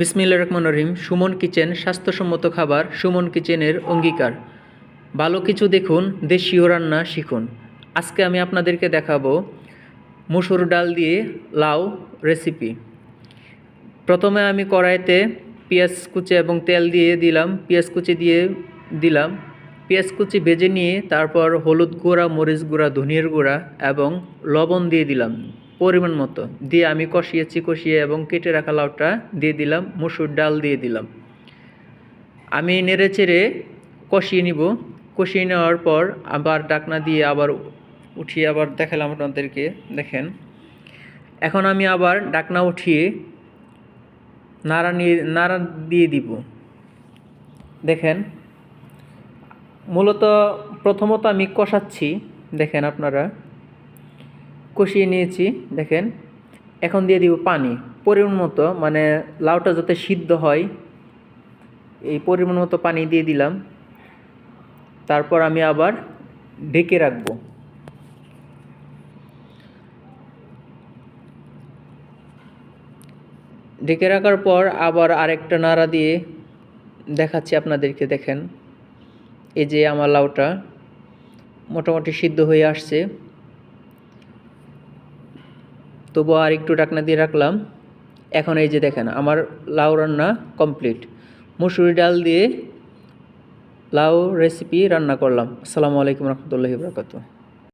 বিসমিল্লা রহমান রহিম। Suman kitchen, স্বাস্থ্যসম্মত খাবার, সুমন কিচেনের অঙ্গীকার। ভালো কিছু দেখুন, দেশীয় রান্না শিখুন। আজকে আমি আপনাদেরকে দেখাবো মুসুর ডাল দিয়ে লাউ রেসিপি প্রথমে আমি কড়াইতে পেঁয়াজ কুচি এবং তেল দিয়ে দিলাম। পেঁয়াজ কুচি দিয়ে দিলাম। পেঁয়াজ কুচি ভেজে নিয়ে তারপর হলুদ গুঁড়া, মরিচ গুঁড়া, ধনিয়ার গুঁড়া এবং লবণ দিয়ে দিলাম। পরিমাণ মতো। দিয়ে আমি কষিয়েছি, কষিয়ে এবং কেটে রাখা লাউটা দিয়ে দিলাম, মুসুর ডাল দিয়ে দিলাম। আমি নেড়ে চেড়ে কষিয়ে নিব। কষিয়ে নেওয়ার পর আবার ডাকনা দিয়ে আবার উঠিয়ে আবার দেখালাম আপনাদেরকে, দেখেন। এখন আমি আবার ডাকনা উঠিয়ে নাড়া নিয়ে, নাড়া দিয়ে দিব। দেখেন, মূলত প্রথমত আমি কষাচ্ছি, দেখেন আপনারা। কষিয়ে নিয়েছি, দেখেন। এখন দিয়ে দিব পানি। পরিমাণ মতো মানে লাউটা যাতে সিদ্ধ হয়, এই পরিমাণ মতো পানি দিয়ে দিলাম। তারপর আমি আবার ঢেকে রাখব। ঢেকে রাখার পর আবার আরেকটা নাড়া দিয়ে দেখাচ্ছি আপনাদেরকে, দেখেন। এই যে আমার লাউটা মোটামুটি সিদ্ধ হয়ে আসছে। তবু আর একটু ডাকনা দিয়ে রাখলাম। এখন এই যে দেখেন, আমার লাউ রান্না কমপ্লিট মুসুরি ডাল দিয়ে লাউ রেসিপি রান্না করলাম। আসসালামু আলাইকুম রহমতুল্লাহি বরকাতুহ।